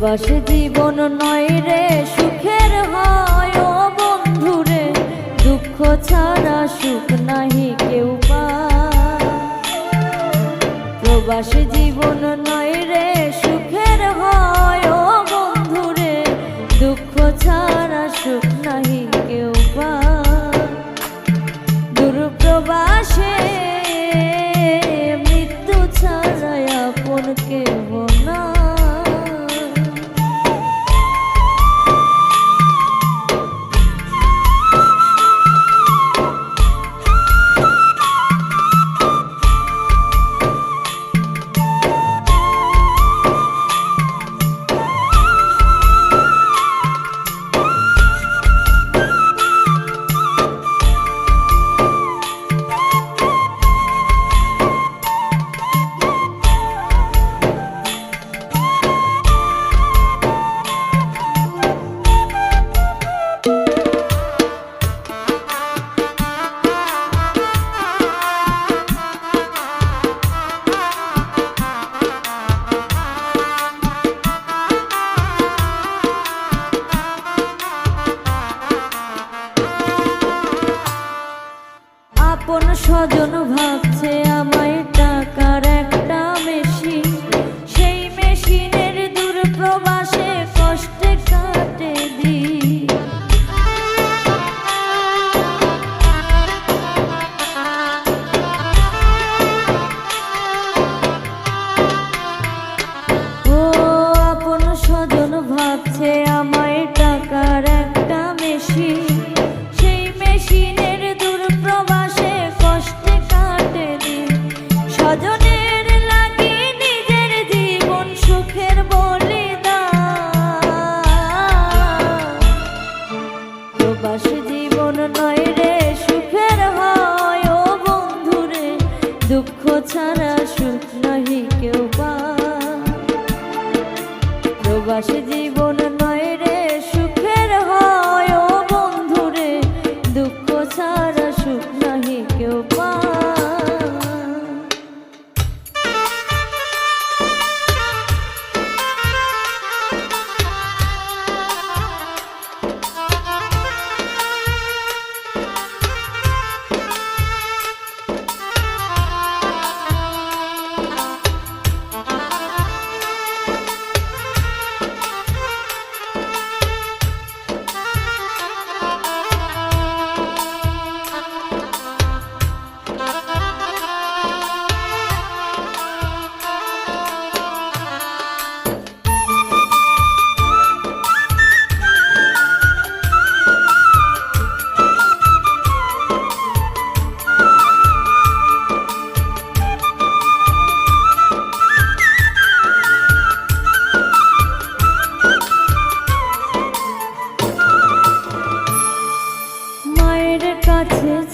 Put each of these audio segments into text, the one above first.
প্রবাসে জীবন নয় রে, সুখের হয় ও বন্ধুরে দুঃখ ছাড়া সুখ নাহি কেউ পা প্রবাসী জীবন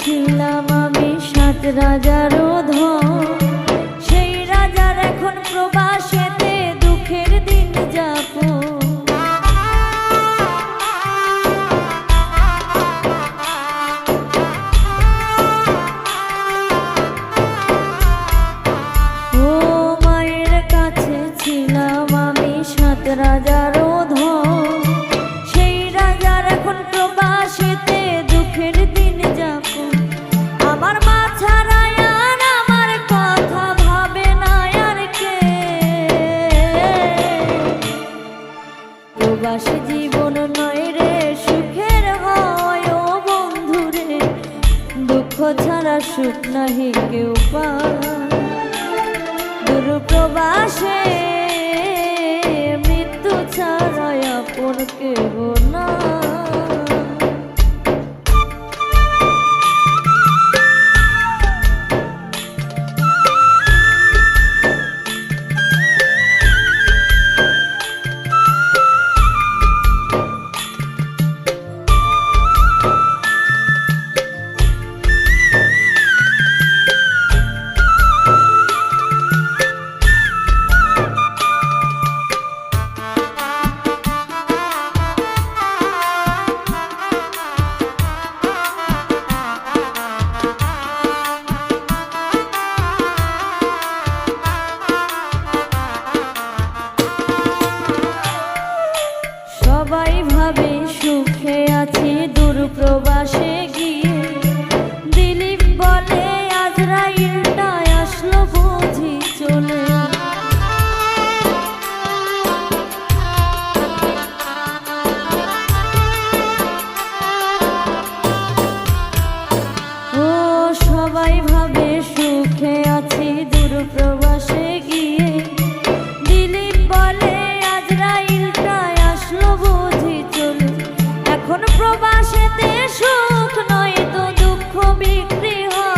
ছিলাম আমি সাত রাজারও ধন সেই রাজার এখন প্রবাসেতে দুঃখের দিন যাপন। ও মায়ের কাছে ছিলাম আমি সাত রাজারও প্রবাসী জীবন নয় রে, সুখের হয় ও বন্ধুরে দুঃখ ছাড়া সুখ নাহি কেউ দূর প্রবাসে মৃত্যু ছাড়া আপন কেহ সবাই ভাবে সুখে আছি, দূর প্রবাসে গিয়ে। দিলীপ বলে আজরাইলটায় আসলো বুঝি চলে। এখন প্রবাসেতে সুখ নয় তো দুঃখ বিক্রি হয়।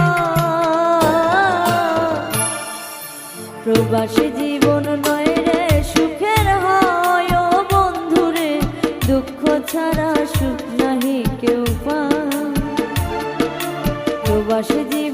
প্রবাসী ছাড়া সুখ